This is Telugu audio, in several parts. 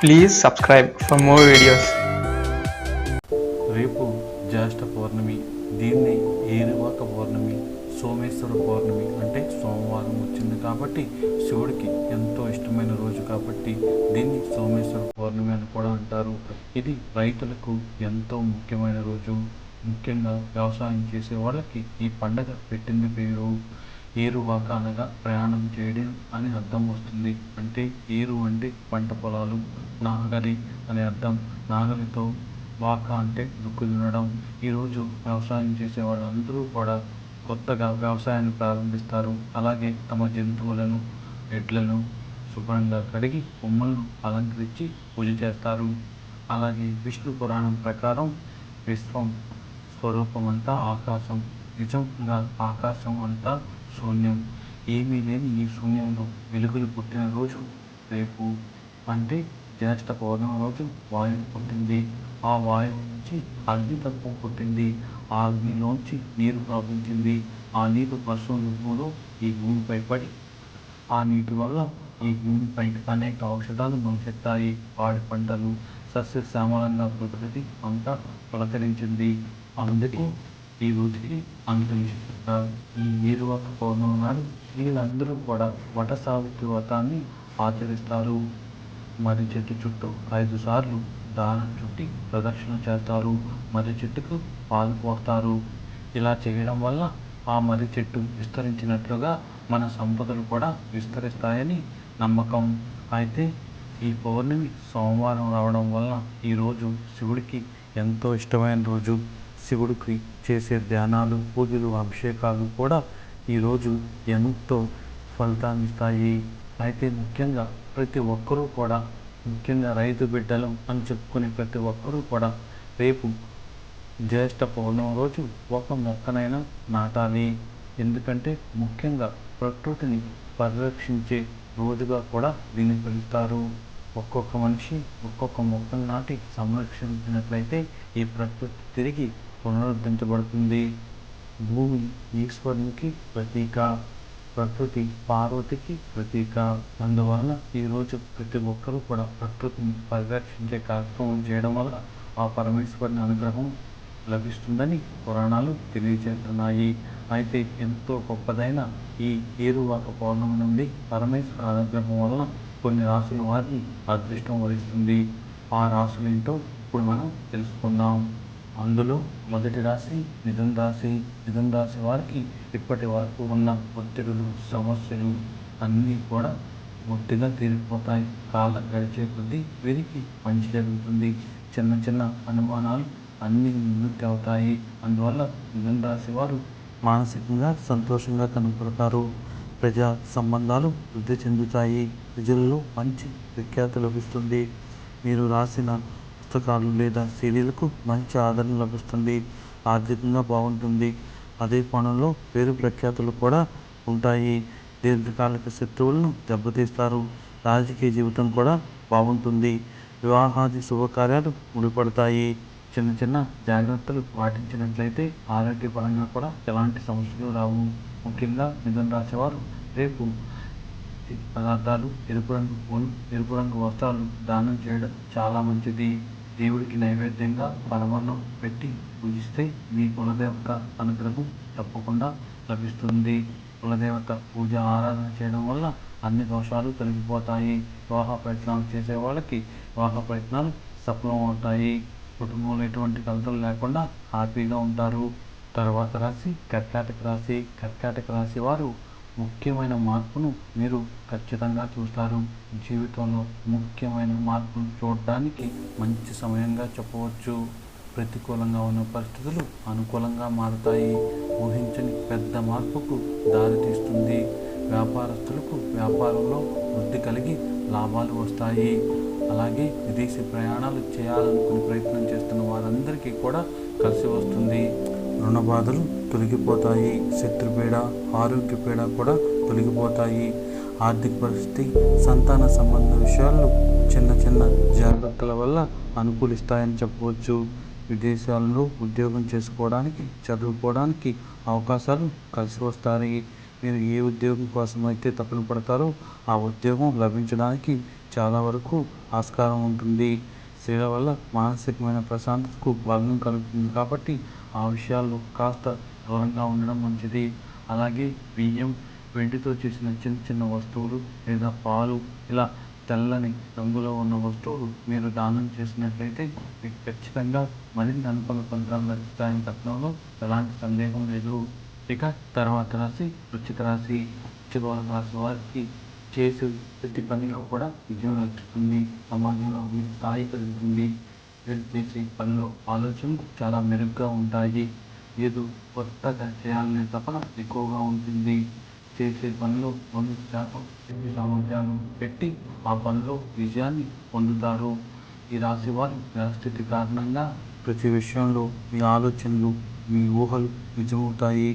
Please subscribe for more videos రేపు జ్యేష్ఠ పౌర్ణమి దీన్ని ఏరువాక పౌర్ణమి సోమేశ్వర పౌర్ణమి అంటే సోమవారం వచ్చింది కాబట్టి శివుడికి ఎంతో ఇష్టమైన రోజు కాబట్టి దీన్ని సోమేశ్వర పౌర్ణమి అని కూడా అంటారు. ఇది రైతులకు ఎంతో ముఖ్యమైన రోజు. ముఖ్యంగా వ్యవసాయం చేసే వాళ్ళకి ఈ పండగ పెట్టింది పేరు. ఏరువాక అనగా ప్రయాణం చేయడం అని అర్థం వస్తుంది. అంటే ఏరు అంటే పంట పొలాలు నాగలి అనే అర్థం. నాగలితో వాక అంటే దుక్కు దున్నడం. ఈరోజు వ్యవసాయం చేసే వాళ్ళందరూ కూడా కొత్తగా వ్యవసాయాన్ని ప్రారంభిస్తారు. అలాగే తమ జంతువులను ఎడ్లను శుభ్రంగా కడిగి బొమ్మలను అలంకరించి పూజ చేస్తారు. అలాగే విష్ణు పురాణం ప్రకారం విశ్వం స్వరూపమంతా ఆకాశం. నిజంగా ఆకాశం అంతా శూన్యం. ఏమీ లేని ఈ శూన్యంలో వెలుగులు పుట్టిన రోజు. రేపు అంటే జ్యేష్ఠ పౌర్ణమి రోజు వాయువు పుట్టింది. ఆ వాయువు నుంచి అగ్ని తత్వం పుట్టింది. ఆ అగ్నిలోంచి నీరు ప్రవహించింది. ఆ నీరు వర్షం రూపంలో ఈ భూమిపై పడి ఆ నీటి వల్ల ఈ భూమిపై అనేక ఔషధాలు మొలకెత్తాయి పాడి పంటలు సస్యశ్యామలంగా ప్రకృతి అంతా ప్రకరించింది అందుకే ఈ రోజుకి అంతరిక్ష ఈ నీరువాక పౌర్ణమి నాడు వీళ్ళందరూ కూడా వట సావిత్రి వ్రతాన్ని ఆచరిస్తారు. మర్రి చెట్టు చుట్టూ ఐదు సార్లు దారం చుట్టి ప్రదక్షిణ చేస్తారు. మర్రి చెట్టుకు పాలు పోస్తారు. ఇలా చేయడం వల్ల ఆ మర్రి చెట్టు విస్తరించినట్లుగా మన సంపదలు కూడా విస్తరిస్తాయని నమ్మకం. అయితే ఈ పౌర్ణమి సోమవారం రావడం వల్ల ఈరోజు శివుడికి ఎంతో ఇష్టమైన రోజు. శివుడికి చేసే ధ్యానాలు పూజలు అభిషేకాలు కూడా ఈరోజు ఎంతో ఫలితాన్నిస్తాయి అయితే ముఖ్యంగా ప్రతి ఒక్కరూ కూడా ముఖ్యంగా రైతు బిడ్డలు అని చెప్పుకునే ప్రతి ఒక్కరూ కూడా రేపు జ్యేష్ఠ పౌర్ణమి రోజు ఒక మొక్కనైనా నాటాలి. ఎందుకంటే ముఖ్యంగా ప్రకృతిని పరిరక్షించే రోజుగా కూడా దీన్ని పిలుస్తారు ఒక్కొక్క మనిషి ఒక్కొక్క మొక్కను నాటి సంరక్షించినట్లయితే ఈ ప్రకృతి తిరిగి పునరుద్ధరించబడుతుంది. భూమి ఈశ్వరునికి ప్రతీక ప్రకృతి పార్వతికి ప్రతీక. అందువలన ఈరోజు ప్రతి ఒక్కరూ కూడా ప్రకృతిని పరిరక్షించే కార్యక్రమం చేయడం వల్ల ఆ పరమేశ్వరుని అనుగ్రహం లభిస్తుందని పురాణాలు తెలియజేస్తున్నాయి అయితే ఎంతో గొప్పదైన ఈ ఏరువాక పౌర్ణమి నుండి పరమేశ్వర అనుగ్రహం వలన కొన్ని రాసుల వారికి అదృష్టం వరిస్తుంది. ఆ రాసులు ఏంటో ఇప్పుడు మనం తెలుసుకుందాం. అందులో మొదటి రాశి మిథున రాశి మిథున రాశి వారికి ఇప్పటి వరకు ఉన్న ఒత్తిడులు సమస్యలు అన్నీ కూడా ఒట్టిగా తీరిపోతాయి. కాలం గడిచే కొద్దీ వీరికి మంచి జరుగుతుంది. చిన్న చిన్న అనుమానాలు అన్నీ నివృత్తి అవుతాయి. అందువల్ల మిథున రాశి వారు మానసికంగా సంతోషంగా కనపడతారు. ప్రజా సంబంధాలు వృద్ధి చెందుతాయి. ప్రజలలో మంచి ప్రఖ్యాతి లభిస్తుంది. మీరు రాసిన పుస్తకాలు లేదా సీరియల్కు మంచి ఆదరణ లభిస్తుంది. ఆర్థికంగా బాగుంటుంది. అదే పనుల్లో పేరు ప్రఖ్యాతులు కూడా ఉంటాయి. దీర్ఘకాలిక శత్రువులను దెబ్బతీస్తారు. రాజకీయ జీవితం కూడా బాగుంటుంది. వివాహాది శుభకార్యాలు ముడిపడతాయి. చిన్న చిన్న జాగ్రత్తలు పాటించినట్లయితే ఆరోగ్యపరంగా కూడా ఎలాంటి సమస్యలు రావు. ముఖ్యంగా మిథున రాసేవారు రేపు పదార్థాలు ఎరుపు రంగు ఎరుపు రంగు వస్త్రాలు దానం చేయడం చాలా మంచిది. దేవుడికి నైవేద్యంగా పరమన్నం పెట్టి పూజిస్తే మీ కులదేవత అనుగ్రహం తప్పకుండా లభిస్తుంది. కులదేవత పూజ ఆరాధన చేయడం వల్ల అన్ని దోషాలు తొలగిపోతాయి. వివాహ ప్రయత్నాలు చేసే వాళ్ళకి వివాహ ప్రయత్నాలు సఫలం అవుతాయి. కుటుంబంలో ఎటువంటి కలతలు లేకుండా హ్యాపీగా ఉంటారు. తర్వాత రాశి కర్కాటక రాశి. కర్కాటక రాశి వారు ముఖ్యమైన మార్పును మీరు ఖచ్చితంగా చూస్తారు. జీవితంలో ముఖ్యమైన మార్పును చూడడానికి మంచి సమయంగా చెప్పవచ్చు. ప్రతికూలంగా ఉన్న పరిస్థితులు అనుకూలంగా మారుతాయి. ఊహించని పెద్ద మార్పుకు దారితీస్తుంది వ్యాపారస్తులకు వ్యాపారంలో వృద్ధి కలిగి లాభాలు వస్తాయి. అలాగే విదేశీ ప్రయాణాలు చేయాలనుకుని ప్రయత్నం చేస్తున్న వారందరికీ కూడా కలిసి వస్తుంది. రుణ బాధలు తొలగిపోతాయి. శత్రుపీడ ఆరోగ్య పీడ కూడా తొలగిపోతాయి. ఆర్థిక పరిస్థితి సంతాన సంబంధ విషయాల్లో చిన్న చిన్న జాగ్రత్తల వల్ల అనుకూలిస్తాయని చెప్పవచ్చు. విదేశాలలో ఉద్యోగం చేసుకోవడానికి చదువుకోవడానికి అవకాశాలు కలిసి వస్తాయి. మీరు ఏ ఉద్యోగం కోసం అయితే తపన పడతారో ఆ ఉద్యోగం లభించడానికి చాలా వరకు ఆస్కారం ఉంటుంది. స్త్రీల వల్ల మానసికమైన ప్రశాంతతకు భంగం కలుగుతుంది కాబట్టి ఆ విషయాల్లో కాస్త దూరంగా ఉండడం మంచిది. అలాగే బియ్యం వెండితో చేసిన చిన్న చిన్న వస్తువులు లేదా పాలు ఇలా తెల్లని రంగులో ఉన్న వస్తువులు మీరు దానం చేసినట్లయితే మీకు ఖచ్చితంగా మరింత అనుకూల ఫలితాలు లభిస్తాయని చెప్పడంలో ఎలాంటి సందేహం లేదు. ఇక తర్వాత రాశి వృశ్చిక రాశి వృశ్చిక రాశి వారికి చేసే ప్రతి పనిలో కూడా విజయం లభిస్తుంది. సమాజంలో మీ స్థాయి పెరుగుతుంది. మీరు చేసే పనిలో ఆలోచనలు చాలా మెరుగ్గా ఉంటాయి. ఏదో కొత్తగా చేయాలనే తపన ఎక్కువగా ఉంటుంది. చేసే పనిలో వంద శాతం శక్తి సామర్థ్యాలు పెట్టి ఆ పనిలో విజయాన్ని పొందుతారు. ఈ రాశి వారి గ్రహస్థితి కారణంగా ప్రతి విషయంలో మీ ఆలోచనలు మీ ఊహలు నిజమవుతాయి.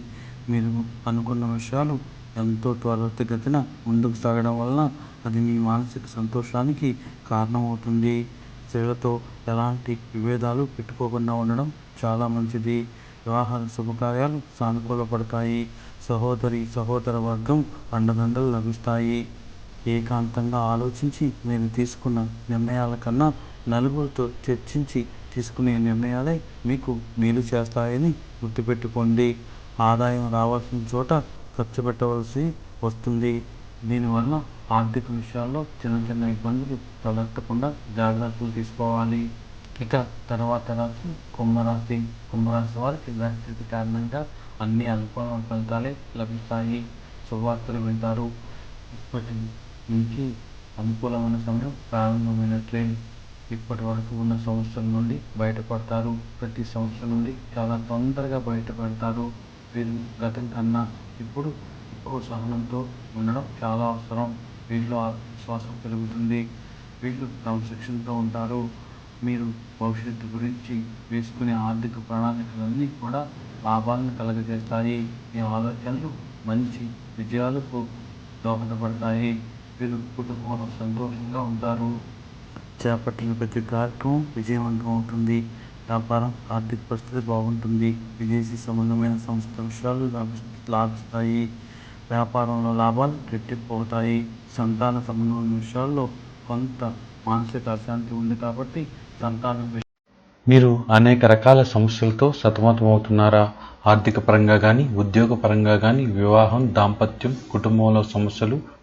మీరు అనుకున్న విషయాలు ఎంతో త్వరితగతిన ముందుకు సాగడం వలన అది మీ మానసిక సంతోషానికి కారణమవుతుంది. స్త్రీలతో ఎలాంటి విభేదాలు పెట్టుకోకుండా ఉండడం చాలా మంచిది. వివాహ శుభకార్యాలు సానుకూలపడతాయి. సహోదరి సహోదర వర్గం అండదండలు లభిస్తాయి. ఏకాంతంగా ఆలోచించి మీరు తీసుకున్న నిర్ణయాల కన్నా నలుగురితో చర్చించి తీసుకునే నిర్ణయాలే మీకు మేలు చేస్తాయని గుర్తుపెట్టుకోండి. ఆదాయం రావాల్సిన చోట ఖర్చు పెట్టవలసి వస్తుంది. దీనివల్ల ఆర్థిక విషయాల్లో చిన్న చిన్న ఇబ్బందులు తలెత్తకుండా జాగ్రత్తలు తీసుకోవాలి. ఇక తర్వాత రాశి కుంభరాశి. కుంభరాశి వారికి గ్రహస్థితి కారణంగా అన్ని అనుకూల ఫలితాలే లభిస్తాయి. శుభవార్తలు వింటారు. ఇప్పటి నుంచి అనుకూలమైన సమయం ప్రారంభమైనట్లే. ఇప్పటి వరకు ఉన్న సంవత్సరం నుండి బయటపడతారు. ప్రతి సంవత్సరం నుండి చాలా తొందరగా బయటపడతారు. వీరు గతం కన్నా ఇప్పుడు ఎక్కువ సహనంతో ఉండడం చాలా అవసరం. వీరిలో ఆత్మవిశ్వాసం పెరుగుతుంది. వీళ్ళు క్రమశిక్షణతో ఉంటారు. మీరు భవిష్యత్తు గురించి వేసుకునే ఆర్థిక ప్రణాళికలన్నీ కూడా లాభాలను కలగజేస్తాయి. మీ ఆలోచనలు మంచి విజయాలకు దోహదపడతాయి. వీరు కుటుంబంలో సంతోషంగా ఉంటారు. చేపట్టిన ప్రతి కార్యక్రమం విజయవంతం అవుతుంది. వ్యాపారం ఆర్థిక పరిస్థితి బాగుంటుంది. విదేశీ సంబంధమైన సంస్థ విషయాలు లాభి లాభిస్తాయి. వ్యాపారంలో లాభాలు రెట్టింపు అవుతాయి సంతాన సంబంధమైన విషయాల్లో కొంత మానసిక అశాంతి ఉంది కాబట్టి సంతానం మీరు అనేక రకాల సమస్యలతో సతమతమవుతున్నారా? ఆర్థిక పరంగా కానీ ఉద్యోగ పరంగా కానీ వివాహం దాంపత్యం కుటుంబంలో సమస్యలు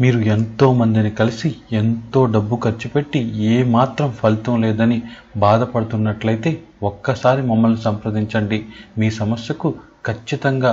మీరు ఎంతో మందిని కలిసి ఎంతో డబ్బు ఖర్చు పెట్టి ఏమాత్రం ఫలితం లేదని బాధపడుతున్నట్లయితే ఒక్కసారి మమ్మల్ని సంప్రదించండి. మీ సమస్యకు ఖచ్చితంగా